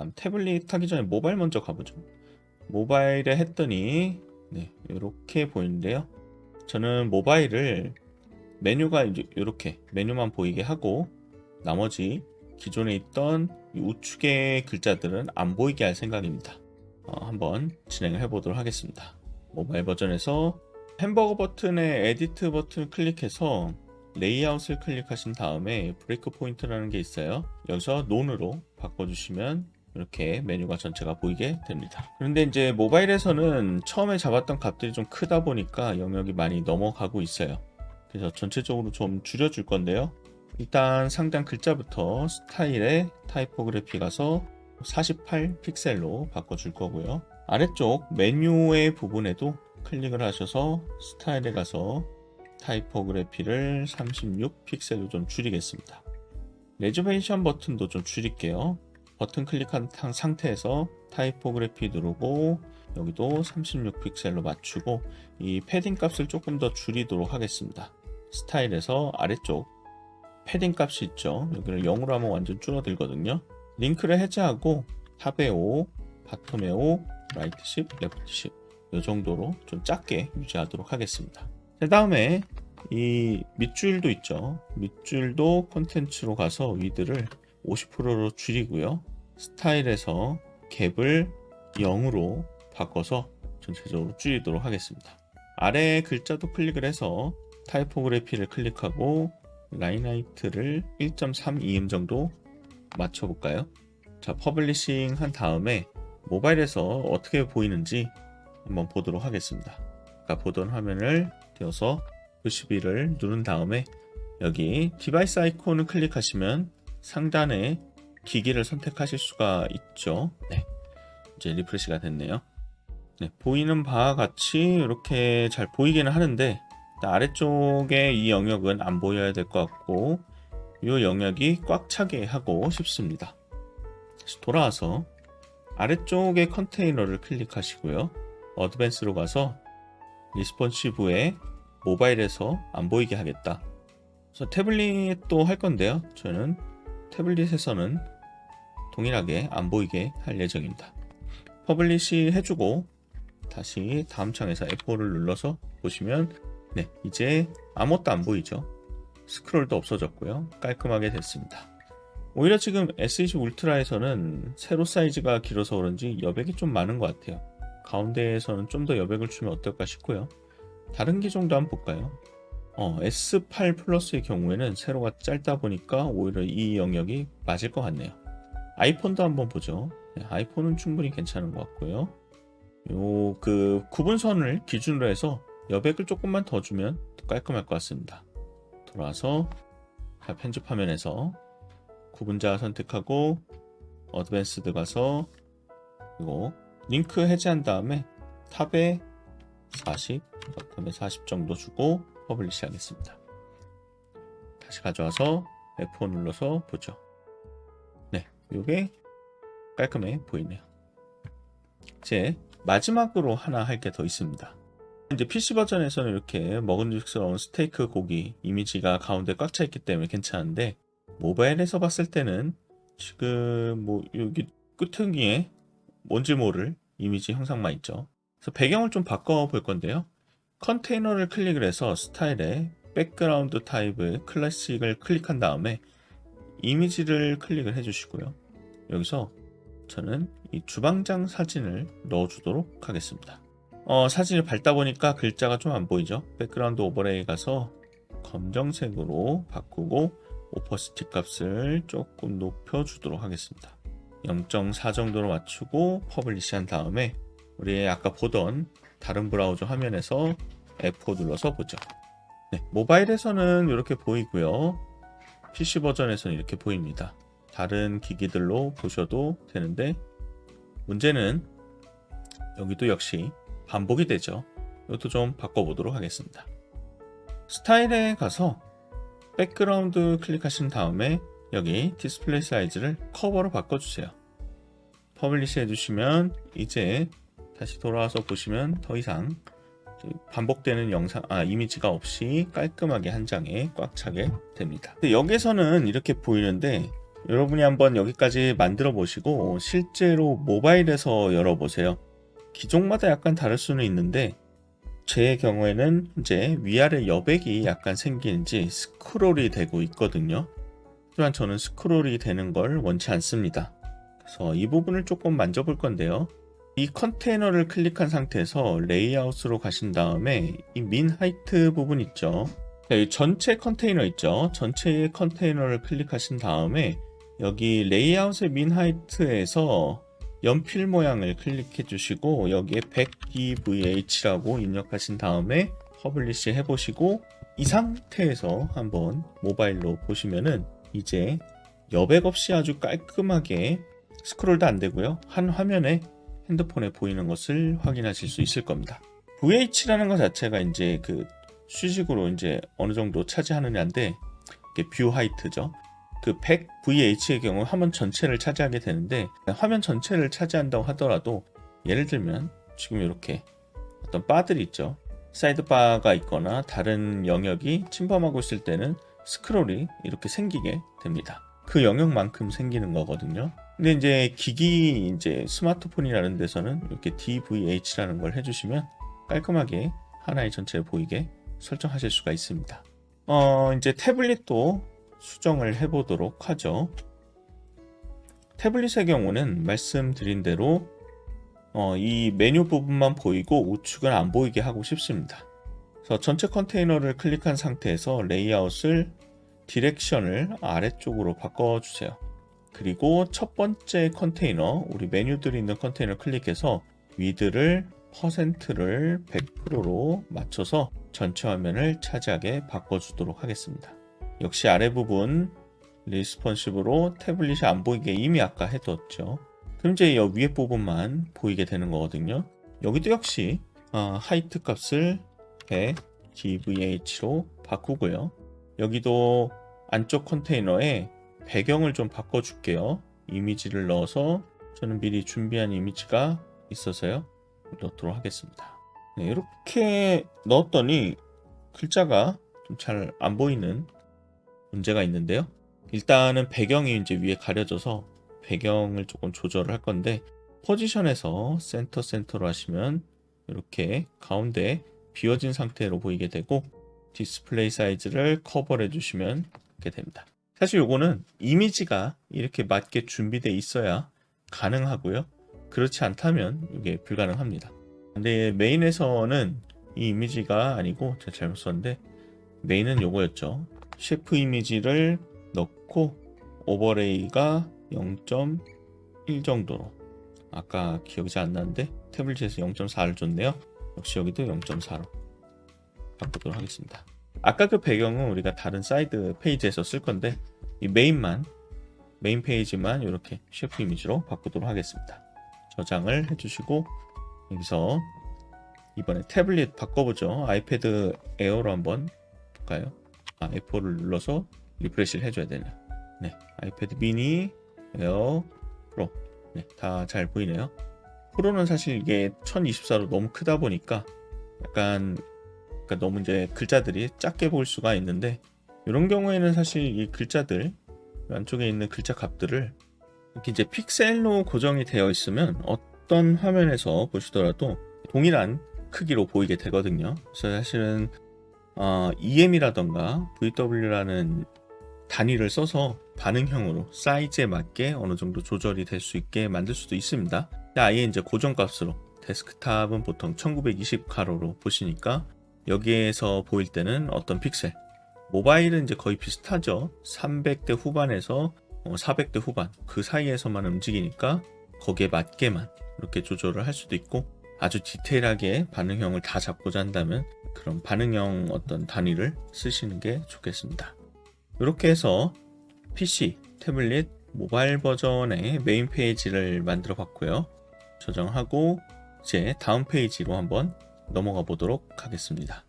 다음 태블릿 하기 전에 모바일 먼저 가보죠. 모바일에 했더니 네, 이렇게 보이는데요. 저는 모바일을 메뉴가 이렇게 메뉴만 보이게 하고 나머지 기존에 있던 이 우측의 글자들은 안 보이게 할 생각입니다. 어, 한번 진행을 해보도록 하겠습니다. 모바일 버전에서 햄버거 버튼에 에디트 버튼을 클릭해서 레이아웃을 클릭하신 다음에 브레이크 포인트라는 게 있어요. 여기서 논으로 바꿔주시면 이렇게 메뉴가 전체가 보이게 됩니다. 그런데 이제 모바일에서는 처음에 잡았던 값들이 좀 크다 보니까 영역이 많이 넘어가고 있어요. 그래서 전체적으로 좀 줄여줄 건데요. 일단 상단 글자부터 스타일에 타이포그래피 가서 48 픽셀로 바꿔줄 거고요. 아래쪽 메뉴의 부분에도 클릭을 하셔서 스타일에 가서 타이포그래피를 36 픽셀로 좀 줄이겠습니다. 레저베이션 버튼도 좀 줄일게요. 버튼 클릭한 탕- 상태에서 타이포그래피 누르고 여기도 36 픽셀로 맞추고 이 패딩 값을 조금 더 줄이도록 하겠습니다. 스타일에서 아래쪽 패딩 값이 있죠. 여기를 0으로 하면 완전 줄어들거든요. 링크를 해제하고 탑에 5, 바텀에 5, 라이트 10, 레프트 10. 이 정도로 좀 작게 유지하도록 하겠습니다. 그 다음에 이 밑줄도 있죠. 밑줄도 콘텐츠로 가서 위드를 50%로 줄이고요. 스타일에서 갭을 0으로 바꿔서 전체적으로 줄이도록 하겠습니다. 아래 글자도 클릭을 해서 타이포그래피를 클릭하고 라인 하이트를 1.32mm 정도 맞춰볼까요? 자, 퍼블리싱 한 다음에 모바일에서 어떻게 보이는지 한번 보도록 하겠습니다. 아까 보던 화면을 띄워서 F11을 누른 다음에 여기 디바이스 아이콘을 클릭하시면 상단에 기기를 선택하실 수가 있죠. 네. 이제 리프레시가 됐네요. 네, 보이는 바와 같이 이렇게 잘 보이기는 하는데 아래쪽에 이 영역은 안 보여야 될 것 같고 이 영역이 꽉 차게 하고 싶습니다. 돌아와서 아래쪽에 컨테이너를 클릭하시고요. 어드밴스로 가서 리스폰시브에 모바일에서 안 보이게 하겠다. 그래서 태블릿도 할 건데요. 저는 태블릿에서는 동일하게 안 보이게 할 예정입니다. 퍼블리시 해주고 다시 다음 창에서 F4를 눌러서 보시면 네 이제 아무것도 안 보이죠. 스크롤도 없어졌고요. 깔끔하게 됐습니다. 오히려 지금 S20 울트라에서는 세로 사이즈가 길어서 그런지 여백이 좀 많은 것 같아요. 가운데에서는 좀 더 여백을 주면 어떨까 싶고요. 다른 기종도 한번 볼까요? 어, S8 플러스의 경우에는 세로가 짧다 보니까 오히려 이 영역이 맞을 것 같네요. 아이폰도 한번 보죠. 네, 아이폰은 충분히 괜찮은 것 같고요. 요 그 구분선을 기준으로 해서 여백을 조금만 더 주면 더 깔끔할 것 같습니다. 돌아와서 자, 편집 화면에서 구분자 선택하고 어드밴스드 가서 그리고 링크 해제한 다음에 탑에 40, 버텀에 40 정도 주고 퍼블리시 하겠습니다. 다시 가져와서 F4 눌러서 보죠. 네, 이게 깔끔해 보이네요. 이제 마지막으로 하나 할 게 더 있습니다. 이제 PC 버전에서는 이렇게 먹은직스러운 스테이크 고기 이미지가 가운데 꽉 차 있기 때문에 괜찮은데 모바일에서 봤을 때는 지금 뭐 여기 끝은기에 뭔지 모를 이미지 형상만 있죠. 그래서 배경을 좀 바꿔 볼 건데요. 컨테이너를 클릭을 해서 스타일에 백그라운드 타입의 클래식을 클릭한 다음에 이미지를 클릭을 해주시고요. 여기서 저는 이 주방장 사진을 넣어주도록 하겠습니다. 어, 사진을 밟다 보니까 글자가 좀 안 보이죠? 백그라운드 오버레이 가서 검정색으로 바꾸고 오퍼시티 값을 조금 높여주도록 하겠습니다. 0.4 정도로 맞추고 퍼블리시 한 다음에 우리 아까 보던 다른 브라우저 화면에서 F4 눌러서 보죠. 네, 모바일에서는 이렇게 보이고요. PC 버전에서는 이렇게 보입니다. 다른 기기들로 보셔도 되는데 문제는 여기도 역시 반복이 되죠. 이것도 좀 바꿔보도록 하겠습니다. 스타일에 가서 백그라운드 클릭하신 다음에 여기 디스플레이 사이즈를 커버로 바꿔주세요. 퍼블리시 해주시면 이제 다시 돌아와서 보시면 더 이상 반복되는 영상, 아, 이미지가 없이 깔끔하게 한 장에 꽉 차게 됩니다. 여기서는 이렇게 보이는데 여러분이 한번 여기까지 만들어 보시고 실제로 모바일에서 열어보세요. 기종마다 약간 다를 수는 있는데 제 경우에는 현재 위아래 여백이 약간 생기는지 스크롤이 되고 있거든요. 하지만 저는 스크롤이 되는 걸 원치 않습니다. 그래서 이 부분을 조금 만져볼 건데요. 이 컨테이너를 클릭한 상태에서 레이아웃으로 가신 다음에 이 민 하이트 부분 있죠. 네, 전체 컨테이너 있죠. 전체의 컨테이너를 클릭하신 다음에 여기 레이아웃의 민 하이트에서 연필 모양을 클릭해 주시고 여기에 100dvh라고 입력하신 다음에 퍼블리시 해보시고 이 상태에서 한번 모바일로 보시면은 이제 여백 없이 아주 깔끔하게 스크롤도 안 되고요. 한 화면에 핸드폰에 보이는 것을 확인하실 수 있을 겁니다. VH라는 것 자체가 이제 그 수직으로 이제 어느 정도 차지하느냐인데 뷰 하이트죠. 그 100VH의 경우 화면 전체를 차지하게 되는데 화면 전체를 차지한다고 하더라도 예를 들면 지금 이렇게 어떤 바들이 있죠. 사이드 바가 있거나 다른 영역이 침범하고 있을 때는 스크롤이 이렇게 생기게 됩니다. 그 영역만큼 생기는 거거든요. 근데 이제 기기 이제 스마트폰이라는 데서는 이렇게 DVH라는 걸 해주시면 깔끔하게 하나의 전체를 보이게 설정하실 수가 있습니다. 어, 이제 태블릿도 수정을 해보도록 하죠. 태블릿의 경우는 말씀드린 대로 어, 이 메뉴 부분만 보이고 우측은 안 보이게 하고 싶습니다. 그래서 전체 컨테이너를 클릭한 상태에서 레이아웃을 디렉션을 아래쪽으로 바꿔주세요. 그리고 첫 번째 컨테이너, 우리 메뉴들이 있는 컨테이너 클릭해서 위드를 퍼센트를 100%로 맞춰서 전체 화면을 차지하게 바꿔주도록 하겠습니다. 역시 아래 부분 리스폰시브로 태블릿이 안 보이게 이미 아까 해뒀죠. 그럼 이제 이 위에 부분만 보이게 되는 거거든요. 여기도 역시 어, 하이트 값을 100 dvh로 바꾸고요. 여기도 안쪽 컨테이너에 배경을 좀 바꿔줄게요. 이미지를 넣어서 저는 미리 준비한 이미지가 있어서요. 넣도록 하겠습니다. 네, 이렇게 넣었더니 글자가 좀 잘 안 보이는 문제가 있는데요. 일단은 배경이 이제 위에 가려져서 배경을 조금 조절을 할 건데 포지션에서 센터 센터로 하시면 이렇게 가운데 비워진 상태로 보이게 되고 디스플레이 사이즈를 커버를 해주시면 이렇게 됩니다. 사실 요거는 이미지가 이렇게 맞게 준비되어 있어야 가능하고요. 그렇지 않다면 이게 불가능합니다. 근데 메인에서는 이 이미지가 아니고 제가 잘못 썼는데 메인은 요거였죠. 셰프 이미지를 넣고 오버레이가 0.1 정도로 아까 기억이 잘 안 나는데 태블릿에서 0.4를 줬네요. 역시 여기도 0.4로 바꾸도록 하겠습니다. 아까 그 배경은 우리가 다른 사이드 페이지에서 쓸 건데 이 메인만 메인 페이지만 이렇게 셰프 이미지로 바꾸도록 하겠습니다. 저장을 해주시고 여기서 이번에 태블릿 바꿔보죠. 아이패드 에어로 한번 볼까요? 아, F4를 눌러서 리프레시를 해줘야 되네요. 네, 아이패드 미니, 에어, 프로. 네, 다 잘 보이네요. 프로는 사실 이게 1024로 너무 크다 보니까 약간 그러니까 너무 이제 글자들이 작게 보일 수가 있는데 이런 경우에는 사실 이 글자들 안쪽에 있는 글자 값들을 이렇게 이제 픽셀로 고정이 되어 있으면 어떤 화면에서 보시더라도 동일한 크기로 보이게 되거든요. 그래서 사실은 어, EM이라던가 VW라는 단위를 써서 반응형으로 사이즈에 맞게 어느 정도 조절이 될 수 있게 만들 수도 있습니다. 아예 이제 고정값으로 데스크탑은 보통 1920 가로로 보시니까 여기에서 보일 때는 어떤 픽셀 모바일은 이제 거의 비슷하죠 300대 후반에서 400대 어, 후반 그 사이에서만 움직이니까 거기에 맞게만 이렇게 조절을 할 수도 있고 아주 디테일하게 반응형을 다 잡고자 한다면 그런 반응형 어떤 단위를 쓰시는 게 좋겠습니다. 이렇게 해서 PC, 태블릿, 모바일 버전의 메인 페이지를 만들어 봤고요. 저장하고 이제 다음 페이지로 한번 넘어가 보도록 하겠습니다.